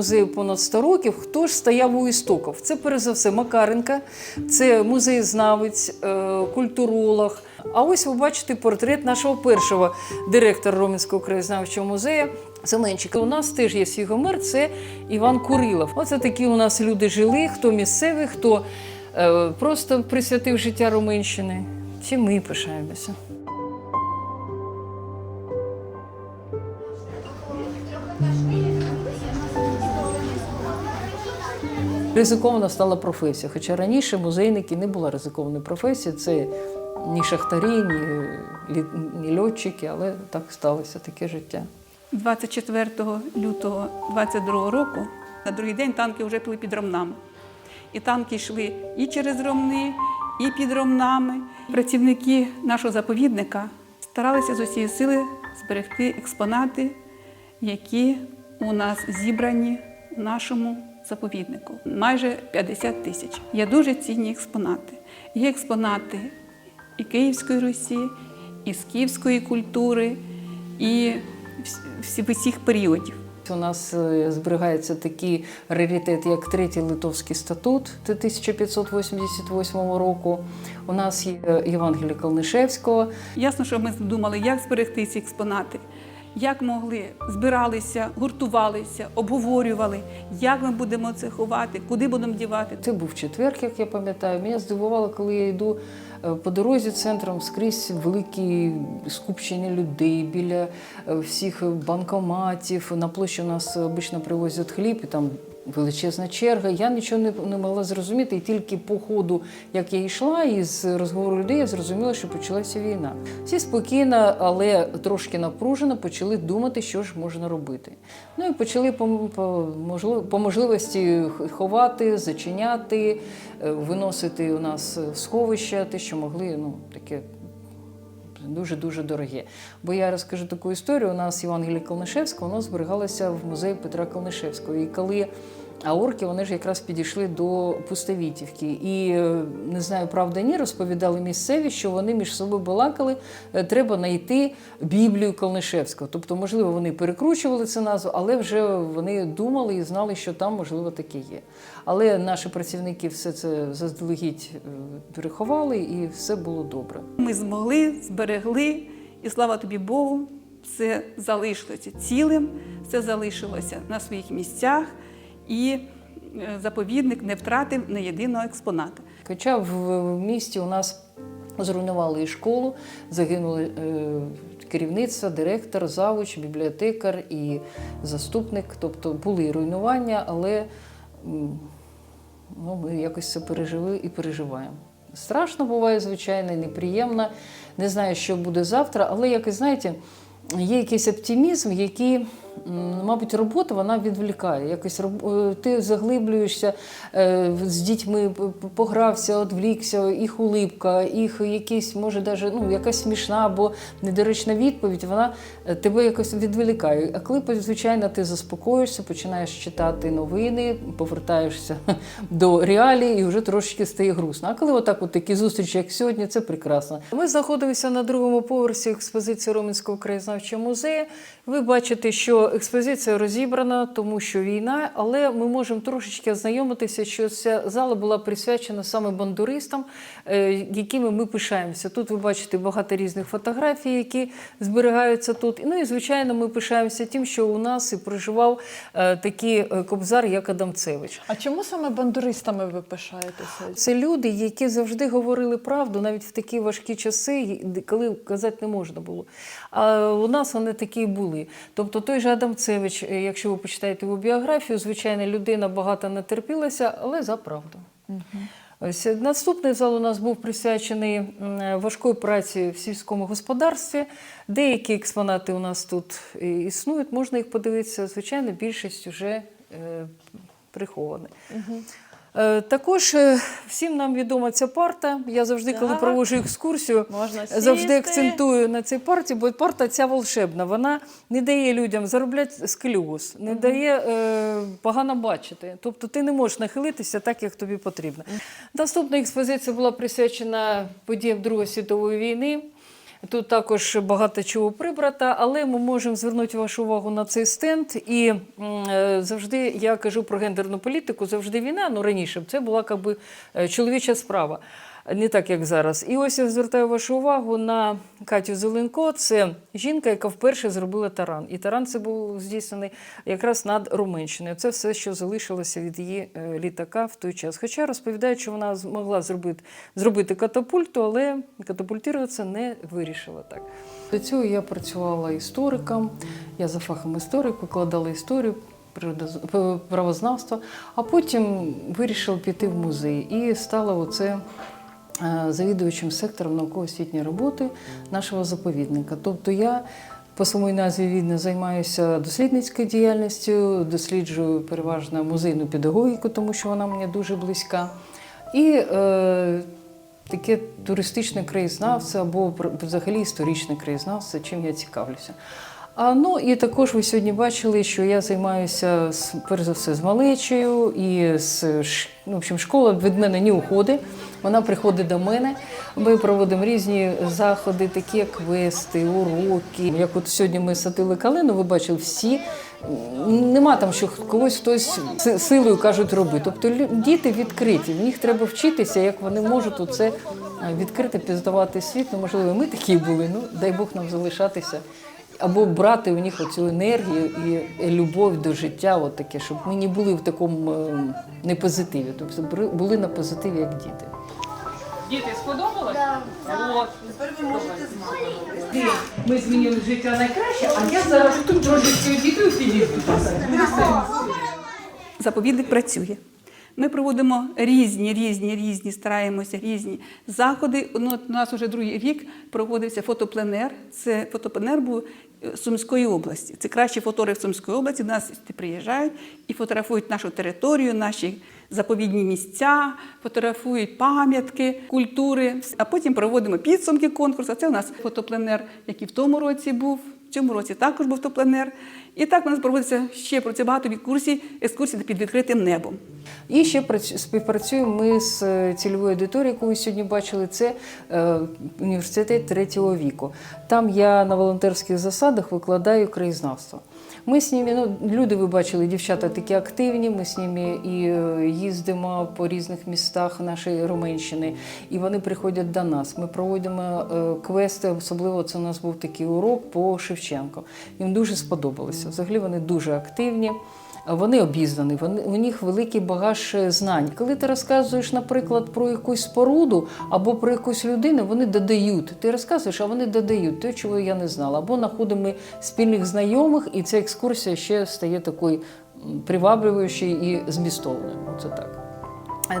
музею понад 100 років. Хто ж стояв у істоках? Це перш за все Макаренка, це музеєзнавець, е, культуролог. А ось ви бачите портрет нашого першого директора Ромінського краєзнавчого музею. Семенчика. У нас теж є свій гомер, це Іван Курилов. Оце такі у нас люди жили, хто місцевий, хто е, просто присвятив життя Руменщини. Чи ми пишаємося. Ризикована стала професія. Хоча раніше музейники не була ризикованою професією. Це ні шахтарі, ні, ні льотчики, але так сталося таке життя. 24 лютого 22 року на другий день танки вже були під Ромнами. І танки йшли і через Ромни, і під Ромнами. Працівники нашого заповідника старалися з усієї сили зберегти експонати, які у нас зібрані в нашому заповіднику. Майже 50 тисяч. Є дуже цінні експонати. Є експонати і Київської Русі, і скіфської культури, і вс- всі- всіх періодів. У нас е, зберігається такий раритет, як третій литовський статут 1588 року. У нас є Євангеліє Калнишевського. Ясно, що ми думали, як зберегти ці експонати, як могли, збиралися, гуртувалися, обговорювали, як ми будемо це ховати, куди будемо дівати. Це був четвер, як я пам'ятаю. Мене здивувало, коли я йду е, по дорозі центром скрізь великі скупчення людей біля е, всіх банкоматів. На площі у нас обично привозять хліб, і там величезна черга. Я нічого не, не могла зрозуміти, і тільки по ходу, як я йшла, із розговору людей я зрозуміла, що почалася війна. Всі спокійно, але трошки напружено почали думати, що ж можна робити. Ну і почали по, по, можливо, по можливості ховати, зачиняти, е, виносити у нас сховища, те, що могли, ну таке дуже-дуже дорогі. Бо я розкажу таку історію. У нас Євангелія Калнишевського воно зберігалося в музеї Петра Калнишевського. І коли а орки вони ж якраз підійшли до Пустовітівки. І е, не знаю, правда ні, розповідали місцеві, що вони між собою балакали, е, треба знайти Біблію Калнишевського. Тобто, можливо, вони перекручували цю назву, але вже вони думали і знали, що там, можливо, таке є. Але наші працівники все це заздалегідь е, переховали, і все було добре. Ми змогли, зберегли, і слава тобі Богу, все залишилося цілим, все залишилося на своїх місцях, і е, заповідник не втратив ні єдиного експоната. Хоча в місті у нас зруйнували і школу, загинули е, керівництво, директор, завуч, бібліотекар і заступник. Тобто були руйнування, але ну, ми якось це пережили і переживаємо. Страшно буває, звичайно, неприємно. Не знаю, що буде завтра, але якось, знаєте, є якийсь оптимізм, який, мабуть, робота вона відволікає. Якось е, ти заглиблюєшся е, з дітьми, погрався, одвлікся, їх улипка, їх якісь, може, даже, ну, якась смішна або недоречна відповідь, вона е, тебе якось відволікає. А коли, звичайно, ти заспокоїшся, починаєш читати новини, повертаєшся до реалій і вже трошечки стає грустно. А коли отак от такі зустрічі, як сьогодні, це прекрасно. Ми знаходимося на другому поверсі експозиції Роменського краєзнавчого музею. Ви бачите, що експозиція розібрана, тому що війна, але ми можемо трошечки ознайомитися, що ця зала була присвячена саме бандуристам, е, якими ми пишаємося. Тут ви бачите багато різних фотографій, які зберігаються тут. Ну і звичайно, ми пишаємося тим, що у нас і проживав е, такий е, кобзар, як Адамцевич. А чому саме бандуристами ви пишаєтеся? Це люди, які завжди говорили правду, навіть в такі важкі часи, коли казати не можна було. А у нас вони такі були. Тобто той же Адамцевич, е, якщо ви почитаєте його біографію, звичайно, людина багато натерпілася, але за правду. Ось е, наступний зал у нас був присвячений важкої праці в сільському господарстві. Деякі експонати у нас тут е, існують, можна їх подивитися. Звичайно, більшість вже е, прихована. Е, Також е, всім нам відома ця парта. Я завжди, коли Так. проводжу екскурсію, Можна завжди акцентую на цій парті, бо парта ця волшебна. Вона не дає людям заробляти сколіоз, не дає е, погано бачити. Тобто ти не можеш нахилитися так, як тобі потрібно. Наступна експозиція була присвячена подіям Другої світової війни. Тут також багато чого прибрата, але ми можемо звернути вашу увагу на цей стенд. І е, завжди я кажу про гендерну політику, завжди війна, ну раніше це була якби е, чоловіча справа. Не так, як зараз. І ось я звертаю вашу увагу на Катю Зеленко. Це жінка, яка вперше зробила таран. І таран це був здійснений якраз над Руменщиною. Це все, що залишилося від її е, літака в той час. Хоча розповідають, що вона змогла зробити, зробити катапульту, але катапультуватися не вирішила так. До цього я працювала істориком, я за фахом історик, викладала історію. природоз- а потім вирішила піти в музей і стала оце е, завідувачем сектором науково-освітньої роботи нашого заповідника. Тобто я по самій назві відно займаюся дослідницькою діяльністю, досліджую переважно музейну педагогіку, тому що вона мені дуже близька. І е, таке туристичне краєзнавце або взагалі історичне краєзнавце, чим я цікавлюся. А, ну і також ви сьогодні бачили, що я займаюся перш за все з малечею і з ну, в общем, школа від мене не уходить. Вона приходить до мене. Ми проводимо різні заходи, такі квести, уроки. Як от сьогодні ми садили калину, ви бачили всі. Нема там, що когось хтось си- силою кажуть роби. Тобто діти відкриті, в них треба вчитися, як вони можуть оце відкрити, пізнавати світ. Ну, можливо, ми такі були. Ну дай Бог нам залишатися або брати у них оцю енергію і любов до життя, от таке, щоб ми не були в такому е, непозитиві, тобто були на позитиві, як діти. Діти, сподобалось? От. Тепер ви можете з мамою. Ми змінили життя на краще, а я зараз тут трошечки дітей підійду. Заповідник працює. Ми проводимо різні, різні, різні, стараємося різні заходи. Ну, у нас вже другий рік проводився фотопленер. Це фотопленер був е, Сумської області. Це кращі фотографи Сумської області. До нас приїжджають і фотографують нашу територію, наші заповідні місця, фотографують пам'ятки, культури. А потім проводимо підсумки конкурсу. Це у нас фотопленер, який в тому році був. В цьому році також був фотопленер. І так у нас проводиться ще про це багато екскурсій, екскурсій під відкритим небом. І ще прац- співпрацюємо ми з е, цільовою аудиторією, яку ви сьогодні бачили. Це е, університет третього віку. Там я на волонтерських засадах викладаю краєзнавство. Ми з ними, ну, люди, ви бачили, дівчата такі активні. Ми з ними і е, їздимо по різних містах нашої Руменщини, і вони приходять до нас. Ми проводимо е, квести, особливо це у нас був такий урок по Шевченко. Їм дуже сподобалося. Взагалі вони дуже активні. Вони обізнані, вони у них великий багаж е, знань. Коли ти розказуєш, наприклад, про якусь споруду або про якусь людину, вони додають. Ти розказуєш, а вони додають те, чого я не знала. Або знаходимо спільних знайомих, і ця екскурсія ще стає такою приваблюючою і змістовною. Оце так.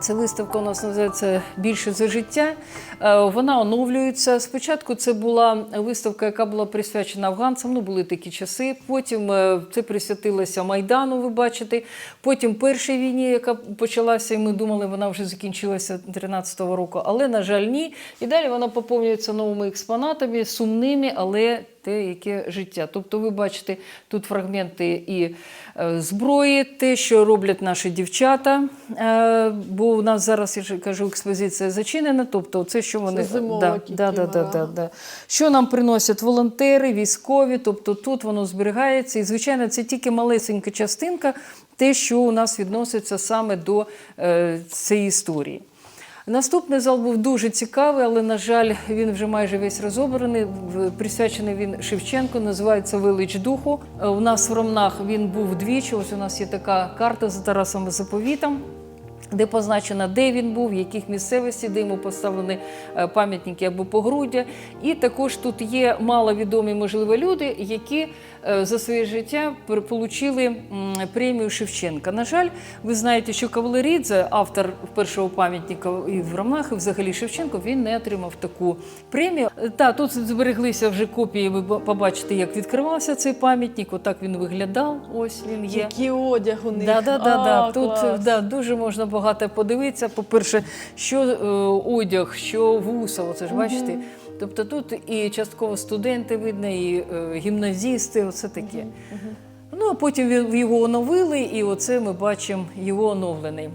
Ця виставка у нас називається Більше за життя. Е, Вона оновлюється. Спочатку це була виставка, яка була присвячена афганцям. Ну, були такі часи. Потім е, це присвятилося Майдану, ви бачите. Потім першій війні, яка почалася, і ми думали, вона вже закінчилася 13-го року. Але, на жаль, ні. І далі вона поповнюється новими експонатами, сумними, але те, яке життя. Тобто, ви бачите тут фрагменти і е, зброї, те, що роблять наші дівчата. Е, бо у нас зараз я ж кажу, експозиція зачинена. Тобто, це що вони да, да, да, да, да. да, да. що нам приносять волонтери, військові. Тобто тут воно зберігається. І звичайно, це тільки малесенька частинка, те, що у нас відноситься саме до е, цієї історії. Наступний зал був дуже цікавий, але, на жаль, він вже майже весь розобраний. Присвячений він Шевченку, називається Велич Духу. Е, У нас в Ромнах він був двічі. Ось у нас є така карта за Тарасом Заповітом. Де позначено, де він був, в яких місцевості, де йому поставлені е, пам'ятники або погруддя. І також тут є маловідомі, можливо, люди, які за своє життя отримали премію Шевченка. На жаль, ви знаєте, що Кавалерідзе, автор першого пам'ятника і в Ромнах, і взагалі Шевченко, він не отримав таку премію. Е, Та тут збереглися вже копії. Ви побачите, як відкривався цей пам'ятник. Отак він виглядав. Ось він є. Який одяг у них. Да, да, да, да. А, Тут клас. да, дуже можна багато подивитися. По-перше, що е, одяг, що вуса, оце ж бачите. Тобто тут і частково студенти видно, і е, гімназісти, оце таке. Ну, а потім його оновили, і оце ми бачимо його оновлений.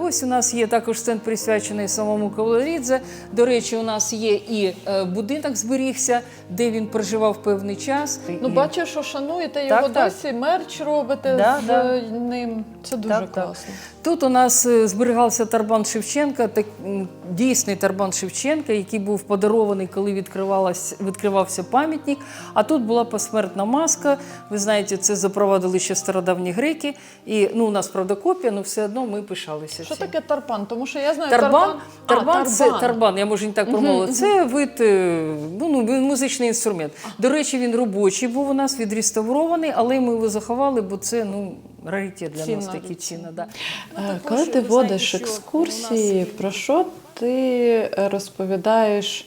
Ось у нас є також стенд присвячений самому Кавалерідзе. До речі, у нас є і е, будинок зберігся, де він проживав певний час. Ну, І- бачу, що шануєте Так, його так. досі, мерч робите Да, з да. ним. Це дуже Так, так. класно. Тут у нас е, зберігався Тарбан Шевченка, так, дійсний Тарбан Шевченка, який був подарований, коли відкривався пам'ятник. А тут була посмертна маска. Ви знаєте, це запровадили ще стародавні греки. І ну, у нас правда копія, але все одно ми пишалися. Що цим. таке тарпан? Тому що я знаю Тарбан, А, тарбан, це тарбан, я можу не так промовити. Це вид е, ну, ну, він музичний інструмент. До речі, він робочий був у нас відреставрований, але ми його заховали, бо це ну, раритет для нас такі ціна. Да. Е, Коли ти водиш екскурсії, нас про що ти е, розповідаєш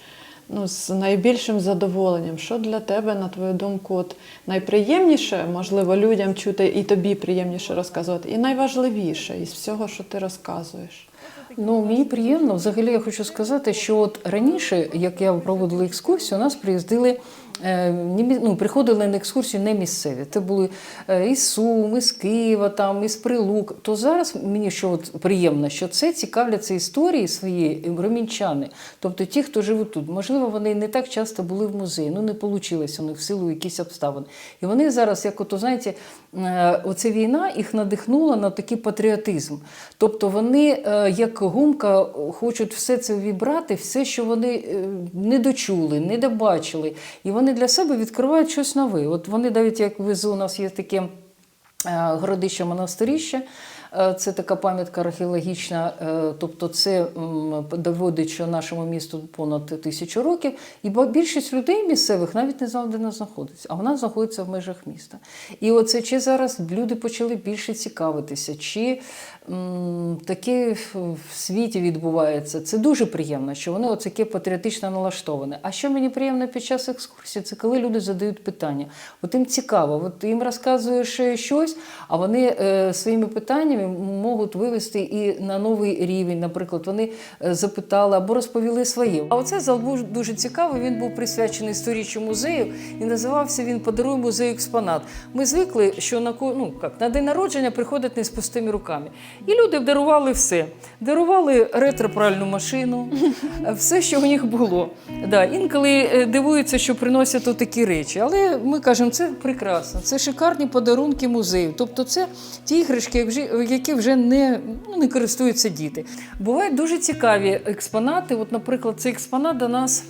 ну, з найбільшим задоволенням? Що для тебе, на твою думку, от найприємніше, можливо, людям чути і тобі приємніше розказувати, і найважливіше із всього, що ти розказуєш? Ну, мені приємно. Взагалі я хочу сказати, що от раніше, як я проводила екскурсію, у нас приїздили. Е, Ну, приходили на екскурсію не місцеві. Це були е, із Сум, із Києва, там, із Прилук. То зараз мені що от приємно, що це цікавляться історії свої ромінчани, тобто ті, хто живуть тут. Можливо, вони не так часто були в музеї, ну не вийшло в силу якихось обставин. І вони зараз, як ото знаєте, е, оця війна їх надихнула на такий патріотизм. Тобто вони, як гумка, хочуть все це вібрати, все, що вони не дочули, не добачили. І вони для себе відкривають щось нове. От вони навіть як везу, у нас є таке. Е, Городище монастиріще. Е, Це така пам'ятка археологічна, е, тобто це доводить, що нашому місту понад тисячу років. І більшість людей місцевих навіть не знали, де вона знаходиться, а вона знаходиться в межах міста. І оце чи зараз люди почали більше цікавитися, чи таке в світі відбувається. Це дуже приємно, що вони оцяке патріотично налаштовані. А що мені приємно під час екскурсії, це коли люди задають питання. От їм цікаво, от їм розказуєш щось, а вони е, своїми питаннями можуть вивести і на новий рівень. Наприклад, вони е, запитали або розповіли своє. А оце зал був дуже цікавий. Він був присвячений сторіччю музею і називався він Подаруй музею експонат. Ми звикли, що на ну, як, на день народження приходять не з пустими руками. І люди дарували все. Дарували ретро-пральну машину, все, що у них було. Да, інколи е, дивуються, що приносять такі речі. Але ми кажемо, це прекрасно, це шикарні подарунки музею. Тобто, це ті іграшки, як які вже не, ну, не користуються діти. Бувають дуже цікаві експонати. От, наприклад, цей експонат до нас.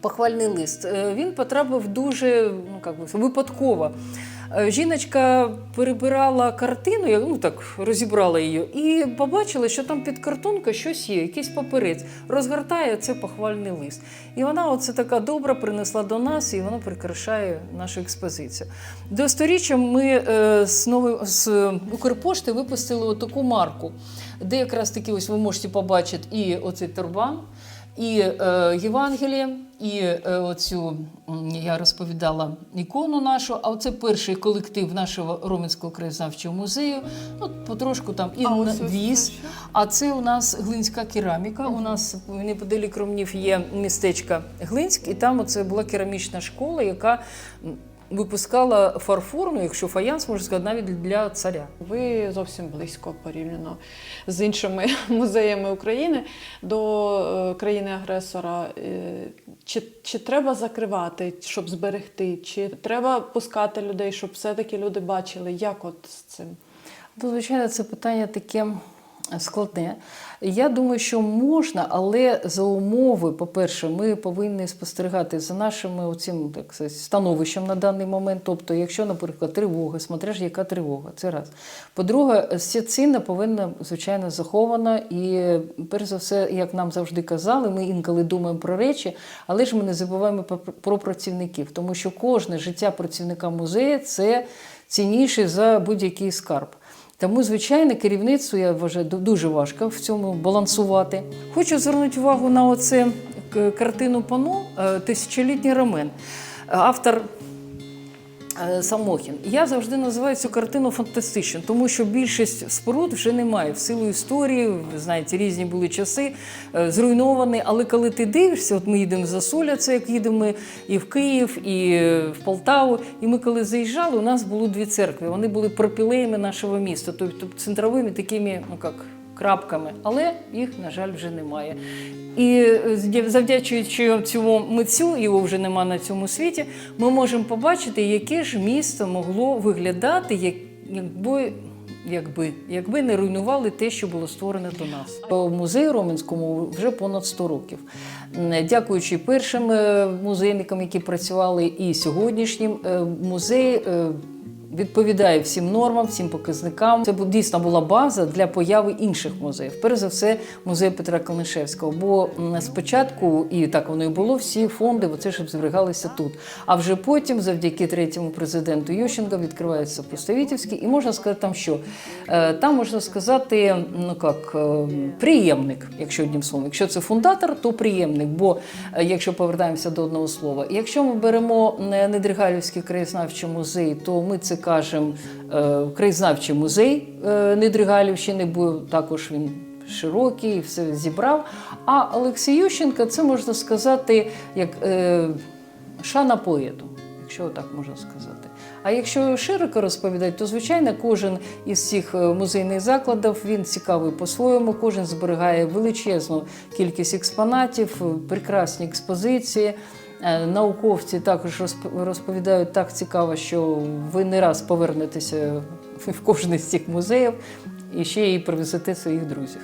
Похвальний лист. Е, Він потрапив дуже ну, як би, випадково. Е, Жіночка перебирала картину, я, ну так розібрала її, і побачила, що там під картонкою щось є, якийсь паперець. Розгортає це похвальний лист. І вона оце така добра принесла до нас, і вона прикрашає нашу експозицію. До сторіччя ми е, з, новим, з Укрпошти випустили таку марку, де якраз таки ось ви можете побачити і оцей турбан. І е, Євангеліє, і е, оцю я розповідала ікону нашу. А це перший колектив нашого Роменського краєзнавчого музею. Ну, потрошку там і А віз. А це у нас глинська кераміка. У нас неподалік Ромнів є містечко Глинськ, і там оце була керамічна школа, яка випускала фарфор, ну, якщо фаянс, можна сказати, навіть для царя. Ви зовсім близько порівняно з іншими музеями України до е, країни-агресора. Е, Чи, чи треба закривати, щоб зберегти, чи треба пускати людей, щоб все-таки люди бачили, як от з цим? Ну, звичайно, це питання таке складне. Я думаю, що можна, але за умови, по-перше, ми повинні спостерігати за нашим оцим так сказати, становищем на даний момент. Тобто, якщо, наприклад, тривога, смотря ж яка тривога, це раз. По-друге, сіцина повинна, звичайно, захована. І, перш за все, як нам завжди казали, ми інколи думаємо про речі, але ж ми не забуваємо про працівників, тому що кожне життя працівника музею це цінніше за будь-який скарб. Тому, звичайно, керівництву я вважаю дуже важко в цьому балансувати. Хочу звернути увагу на оце к- картину пано е, Тисячолітній ромен. Автор е, Самохін. Я завжди називаю цю картину фантастичною, тому що більшість споруд вже немає в силу історії. Знаєте, різні були часи, е, зруйновані. Але коли ти дивишся, от ми їдемо за Соля, це як їдемо і в Київ, і е, в Полтаву. І ми коли заїжджали, у нас було дві церкви. Вони були пропілеями нашого міста, тобто центровими такими, ну як. Крапками, але їх, на жаль, вже немає. І е, завдячуючи цьому митцю, його вже нема на цьому світі, ми можемо побачити, яке ж місто могло виглядати, якби. Якби, якби не руйнували те, що було створено до нас. По музею Роменському вже понад 100 років. Дякуючи першим е, музейникам, які працювали, і сьогоднішнім е, музей е, відповідає всім нормам, всім показникам. Це дійсно була база для появи інших музеїв. Перш за все, музей Петра Калнишевського. Бо спочатку, і так воно і було, всі фонди оце ж зберігалися тут. А вже потім, завдяки третьому президенту Ющенка, відкривається Пустовітівський, і можна сказати, там що? Е, Там можна сказати, ну як е, приємник, якщо одним словом. Якщо це фундатор, то приємник. Бо е, якщо повертаємося до одного слова, якщо ми беремо Недригалівський краєзнавчий музей, то ми це кажемо е, краєзнавчий музей е, Недригалівщини, бо також він. Широкий, все зібрав. А Олексій Ющенко це можна сказати як е, шана поету, якщо так можна сказати. А якщо широко розповідати, то звичайно кожен із цих музейних закладів він цікавий по-своєму. Кожен зберігає величезну кількість експонатів, прекрасні експозиції. Е, Науковці також розп- розповідають так цікаво, що ви не раз повернетеся в кожний з цих музеїв і ще й привезете своїх друзів.